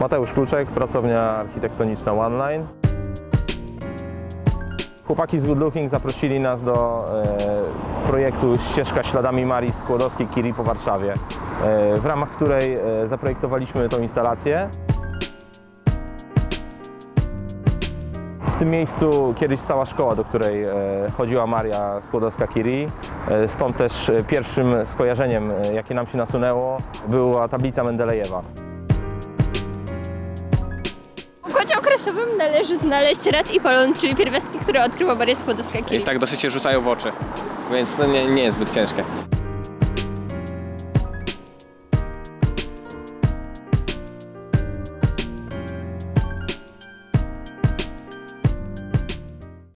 Mateusz Kluczek, pracownia architektoniczna OneLine. Chłopaki z Good Looking zaprosili nas do e, projektu Ścieżka śladami Marii Skłodowskiej-Curie po Warszawie, e, w ramach której e, zaprojektowaliśmy tą instalację. W tym miejscu kiedyś stała szkoła, do której e, chodziła Maria Skłodowska-Curie. Stąd też e, pierwszym skojarzeniem, e, jakie nam się nasunęło, była tablica Mendelejewa. W układzie okresowym należy znaleźć rad i polon, czyli pierwiastki, które odkryła Maria Skłodowska-Curie. I tak dosyć się rzucają w oczy, więc no nie, nie jest zbyt ciężkie.